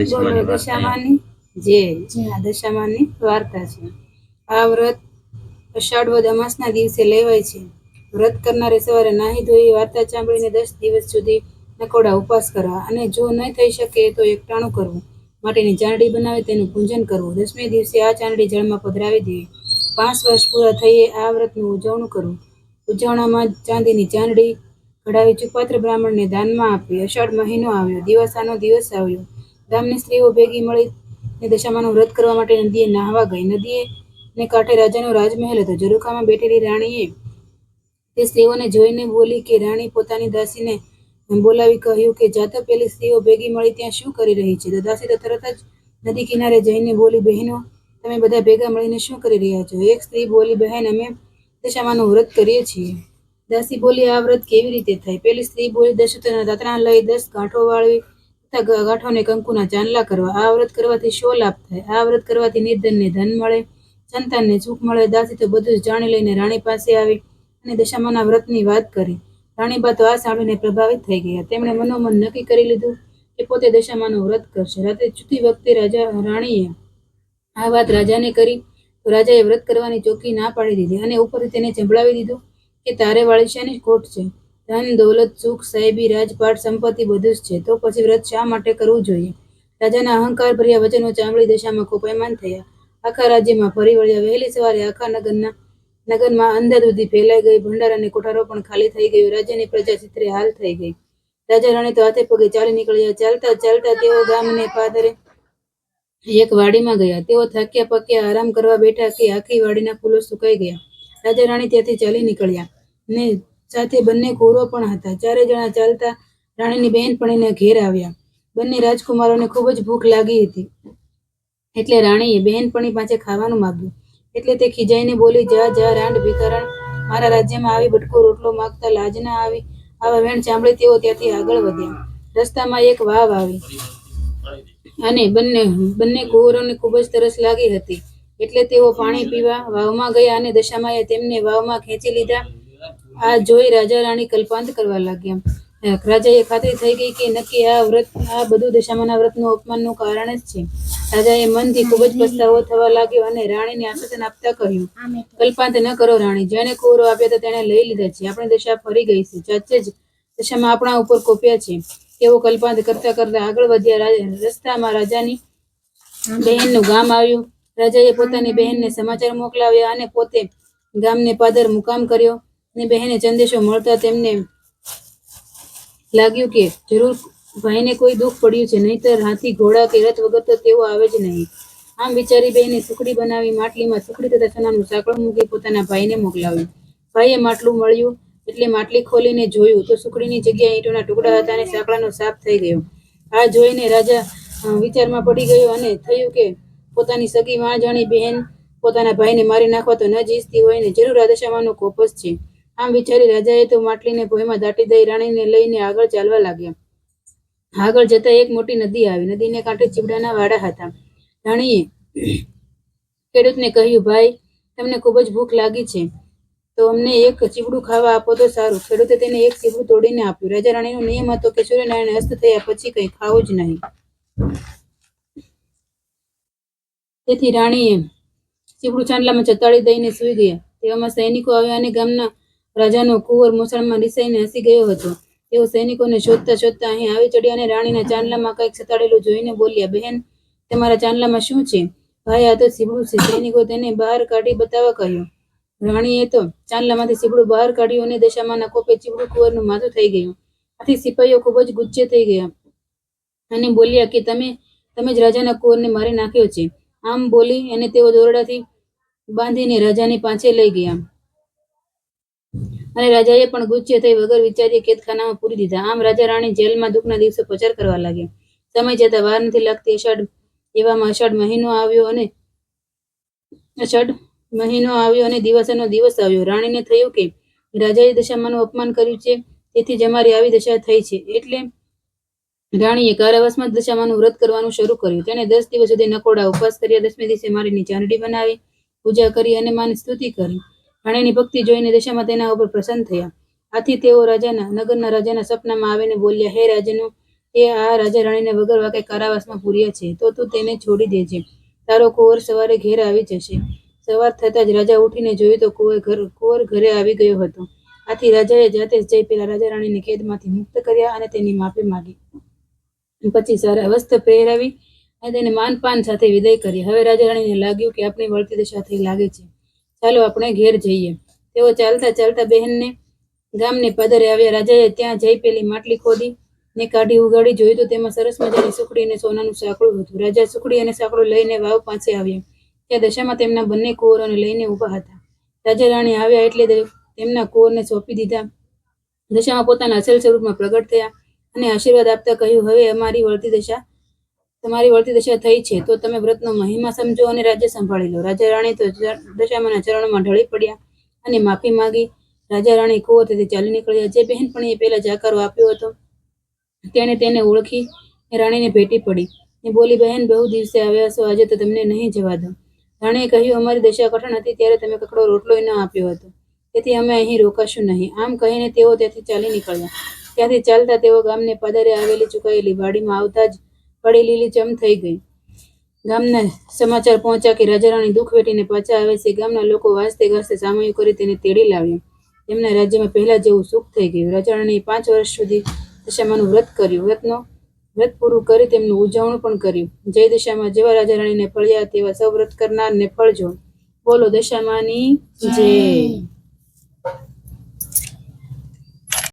બોલો દશામાની જે દશામાની વાર્તા છે. આ વ્રત અષાઢ અમાસના દિવસે લેવાય છે. વ્રત કરનારે સવારે નાહી ધોઈ વાર્તા સાંભળીને દસ દિવસ સુધી નકોડા ઉપવાસ કરવા અને જો ન થઈ શકે તો એકટાણું કરવું. માટેની ચાંદડી બનાવી તેનું પૂજન કરવું. દસમી દિવસે આ ચાંદડી જળમાં પધરાવી દેવી. પાંચ વર્ષ પૂરા થઈએ આ વ્રતનું ઉજવણું કરવું. ઉજવણામાં ચાંદીની ચાંદડી ઘડાવી ચુપાત્ર બ્રાહ્મણને દાનમાં આપી અષાઢ મહિનો આવ્યો દિવાસાનો દિવસ આવ્યો. ગામની સ્ત્રીઓ ભેગી મળીને દશામાનું વ્રત કરવા માટે નદીએ નાહવા ગઈ. નદીએ ને કાંઠે રાજાનો રાજમહેલ હતો. ઝરૂખામાં બેઠેલી રાણીએ તે સ્ત્રીઓને જોઈને બોલી કે, રાણી, પોતાની દાસીને બોલાવી કહ્યું કે, જાતે પેલી સ્ત્રીઓ ભેગી મળી ત્યાં શું કરી રહી છે? દાસી તો તરત જ નદી કિનારે જઈને બોલી, બહેનો, તમે બધા ભેગા મળીને શું કરી રહ્યા છો? એક સ્ત્રી બોલી, બહેન, અમે દશામાનું વ્રત કરીએ છીએ. દાસી બોલી, આ વ્રત કેવી રીતે થાય? પેલી સ્ત્રી બોલી સૂત્રના દાંતણા લઈ દસ ગાંઠો વાળવી ગાંઠોને કંકુના ચાંદલા કરવા. આ વ્રત કરવાથી શો લાભ થાય? આ વ્રત કરવાથી નિર્ધનને ધન મળે, સંતાનને સુખ મળે. દાસી તો બધું જ જાણી લઈને રાણી પાસે આવી અને દશામાના વ્રતની વાત કરી. રાણીબા તો આ સાંભળીને પ્રભાવિત થઈ ગયા. તેમણે મનોમન નક્કી કરી લીધું કે પોતે દશામાનું વ્રત કરશે. રાત્રે ચૂતી વખતે રાજા, રાણીએ આ વાત રાજાને કરી તો રાજાએ વ્રત કરવાની ચોખ્ખી ના પાડી દીધી અને ઉપરથી તેને સંભળાવી દીધું કે તારે વાળી શાની ખોટ છે. ધન, દોલત, સુખ, સાહેબી, રાજપાટ, સંપત્તિ બધું જ છે. તો પછી વ્રત શા માટે કરવું જોઈએ? રાજાના અહંકાર ભર્યા વચનો ચામડી દશામાં કોપાયમાન થયા. આખા રાજ્યમાં ફરી વળ્યા. વહેલી સવારે આખા નગરના નગરમાં અંધાધૂંધી ફેલાઈ ગઈ. ભંડાર અને કોઠારો પણ ખાલી થઈ ગયો. રાજ્યની પ્રજા ચિત્રે હાલ થઈ ગઈ. રાજા રાણી તો હાથે પગે ચાલી નીકળ્યા. ચાલતા ચાલતા તેઓ ગામને પાદરે એક વાડીમાં ગયા. તેઓ થાક્યા પક્યા આરામ કરવા બેઠા કે આખી વાડીના ફૂલો સુકાઈ ગયા. રાજા રાણી ત્યાંથી ચાલી નીકળ્યા ને સાથે બંને કોરો પણ હતા. ચારે જણા ચાલતા રાણીની બહેનપણીને ઘેર આવ્યા. બંને રાજકુમારોને ખૂબ જ ભૂખ લાગી હતી. એટલે રાણીએ બહેનપણી પાસે ખાવાનું માગ્યું. એટલે તે ખીજાઈને બોલી, જા જા, રાંડ ભિખારણ. મારા રાજ્યમાં આવી બટકો રોટલો માગતા લાજ ના આવી. આવા વેણ સાંભળી તેઓ ત્યાંથી આગળ વધ્યા. રસ્તામાં એક વાવ આવી. અને બંને બંને કુંવરોને ખૂબ જ તરસ લાગી હતી. એટલે તેઓ પાણી પીવા વાવમાં ગયા અને દશામાએ તેમને વાવમાં ખેંચી લીધા. આ જોઈ રાજા રાણી કલ્પાંત કરવા લાગ્યા. રાજાએ ખાતરી થઈ ગઈ કે નક્કી આ વ્રત આ બધું દશામાના વ્રતનું અપમાનનું કારણ જ છે. રાજાએ મનથી ખૂબ જ પસ્તાવો થવા લાગ્યો અને રાણીને આશ્વાસન આપતા કહ્યું કલ્પાંત ન કરો રાણી જેને કુંવરો આપ્યા તો તેણે લઈ લીધા છે. આપણી દશા ફરી ગઈ છે. જાતે જ દશામાં આપણા ઉપર કોપ્યા છે. તેઓ કલ્પાંત કરતા કરતા આગળ વધ્યા. રાજા રસ્તામાં રાજાની બહેનનું ગામ આવ્યું. રાજાએ પોતાની બહેનને સમાચાર મોકલાવ્યા અને પોતે ગામને પાદર મુકામ કર્યો. ને બહેને સંદેશો મળતા તેમને લાગ્યું કે જરૂર ભાઈને કોઈ દુઃખ પડ્યું છે, નહીતર હાથી ઘોડા કે રથ વગર તો તેઓ આવે જ નહીં. આમ વિચારી બહેને સુખડી બનાવી માટલીમાં સુખડી તથા સોનાનું સાંકળું મૂકી પોતાના ભાઈને મોકલાવ્યું. ભાઈએ માટલું મળ્યું, એટલે માટલી ખોલીને જોયું તો સુખડીની જગ્યાએ ઈંટોના ટુકડા હતા અને સાંકળાનો સાપ થઈ ગયો. આ જોઈને રાજા વિચારમાં પડી ગયો અને થયું કે પોતાની સગી વાણજાણી બહેન પોતાના ભાઈને મારી નાખવા તો ન જ હોય ને જરૂર આ દશામાંનો કોપસ છે. આમ વિચારી રાજાએ તો માટલીને ભોયમાં દાટી દઈ રાણીને લઈને આગળ ચાલવા લાગ્યા. આગળ જતા એક મોટી નદી આવી. નદીને કાંઠે ચીબડાના વાડા હતા. રાણીએ ખેડૂતને કહ્યું, ભાઈ, તમને ખૂબ જ ભૂખ લાગી છે. તો અમને એક ચીબડું ખાવા આપો તો સારું. ખેડૂતે તેને એક ચીબડું તોડીને આપ્યું. રાજા રાણીનો નિયમ હતો કે સૂર્યનારાયણ અસ્ત થયા પછી કંઈ ખાવું જ નહીં. તેથી રાણીએ ચીબડું ચાંદલામાં ચતાડી દઈને સૂઈ ગયા. તેવામાં સૈનિકો આવ્યા અને ગામના રાજાનો કુંવર મુસલમાં રિસાઈને હસી ગયો હતો. તેઓ સૈનિકોને શોધતા શોધતા અહીં આવી ચડ્યા અને રાણીના ચાંદલામાં કંઈક સતાડેલું જોઈને બોલ્યા, બહેન, તમારા ચાંદલામાં શું છે? ભાઈ, આ તો સીબડું છે. સૈનિકો તેને બહાર કાઢી બતાવવા કહ્યું. રાણીએ તો ચાંદલામાંથી સીબડું બહાર કાઢ્યું અને દશામાના કોપે ચીબડું કુંવરનું માથું થઈ ગયું. આથી સિપાહીઓ ખૂબ જ ગુસ્સે થઈ ગયા અને બોલ્યા કે તમે તમે જ રાજાના કુંવરને મારી નાખ્યો છે. આમ બોલી અને તેઓ દોરડાથી બાંધીને રાજાની પાસે લઈ ગયા. અને રાજાએ પણ ગુચ્ય થઈ વગર વિચારીએ કેદખાનામાં પૂરી દીધા. આમ રાજા રાણી જેલમાં દુઃખના દિવસે પસાર કરવા લાગ્યા. સમય જતા વાર નથી લાગતી. અષાઢ, એવામાં અષાઢ મહિનો આવ્યો અને અષાઢ મહિનો આવ્યો અને દિવસનો દિવસ આવ્યો. રાણીને થયું કે રાજાએ દશામાનું અપમાન કર્યું છે. તેથી જ અમારી આવી દશા થઈ છે. એટલે રાણીએ કારાવાસમાં દશામાનું વ્રત કરવાનું શરૂ કર્યું. તેણે દસ દિવસ સુધી નકોડા ઉપવાસ કર્યા. દસમે દિવસે મારીની ચાંદડી બનાવી, પૂજા કરી અને માની સ્તુતિ કરી. રાણીની ભક્તિ જોઈને દશામાં તેના ઉપર પ્રસન્ન થયા. આથી તેઓ રાજાના, નગરના રાજાના સપનામાં આવીને બોલ્યા, હે રાજનો, એ આ રાજા રાણીને વગર વાકે કારાવાસમાં પૂર્યા છે, તો તું તેને છોડી દેજે. તારો કુંવર સવારે ઘેર આવી જશે. સવાર થતાં જ રાજા ઉઠીને જોયું તો કુંવર ઘર, કુંવર ઘરે આવી ગયો હતો. આથી રાજાએ જાતે જ જઈ પેલા રાજા રાણીને કેદમાંથી મુક્ત કર્યા અને તેની માફી માગી. પછી સારા વસ્ત્ર પહેરાવી અને તેને માનપાન સાથે વિદાય કરી. હવે રાજા રાણીને લાગ્યું કે આપણી વળતી દશા થઈ લાગે છે. ચાલો આપણે ઘેર જઈએ. તેઓ ચાલતા ચાલતા બહેનને ગામને પદરે આવ્યા. રાજાએ ત્યાં જઈ પેલી માટલી ખોદી ને કાઢી ઉગાડી જોયું તો તેમાં સરસ મજાની સુખડી અને સોનાનું સાંકળું હતું. રાજા સુખડી અને સાંકળું લઈને વાવ પાસે આવ્યા. ત્યાં દશામાં તેમના બંને કુંવરોને લઈને ઊભા હતા. રાજા રાણી આવ્યા એટલે તેમના કુંવરને સોંપી દીધા. દશામાં પોતાના અસલ સ્વરૂપમાં પ્રગટ થયા અને આશીર્વાદ આપતા કહ્યું, હવે અમારી વળતી દશા તમારી વળતી દશા થઈ છે, તો તમે વ્રતનો મહિમા સમજો અને રાજ્ય સંભાળી લો. રાજા રાણી તો દશામાના ચરણોમાં ઢળી પડ્યા અને માફી માંગી. રાજા રાણી કુંવર તેથી ચાલી નીકળ્યા. જે બહેનપણીએ પહેલા જાકારો આપ્યો હતો, તેણે તેને ઓળખી રાણીને ભેટી પડી. ને બોલી, બહેન, બહુ દિવસે આવ્યા છો. આજે તો તમને નહીં જવા દો રાણીએ કહ્યું, અમારી દશા કઠણ હતી ત્યારે તમે કકડો રોટલોય ન આપ્યો હતો. તેથી અમે અહીં રોકાશું નહીં. આમ કહીને તેઓ ત્યાંથી ચાલી નીકળ્યા. ત્યાંથી ચાલતા તેઓ ગામને પધારે આવેલી ચુકાયેલી વાડીમાં આવતા જ વાડી લીલીચમ થઈ ગઈ. ગામના સમાચાર પહોંચ્યા કે રાજા રાણી દુઃખ વેઠીને પાછા આવે છે. ગામના લોકો વાંચતે ગાજતે સામયું કરી તેને તેડી લાવ્યા. તેમના રાજ્યમાં પહેલા જેવું સુખ થઈ ગયું. રાજા રાણીએ પાંચ વર્ષ સુધી દશામાનું વ્રત કર્યું. વ્રતનો, વ્રત પૂરું કરી તેમનું ઉજવણું પણ કર્યું. જય દશામાં જેવા રાજા રાણીને ફળ્યા તેવા સૌ વ્રત કરનારને ફળજો. બોલો દશામાની જય.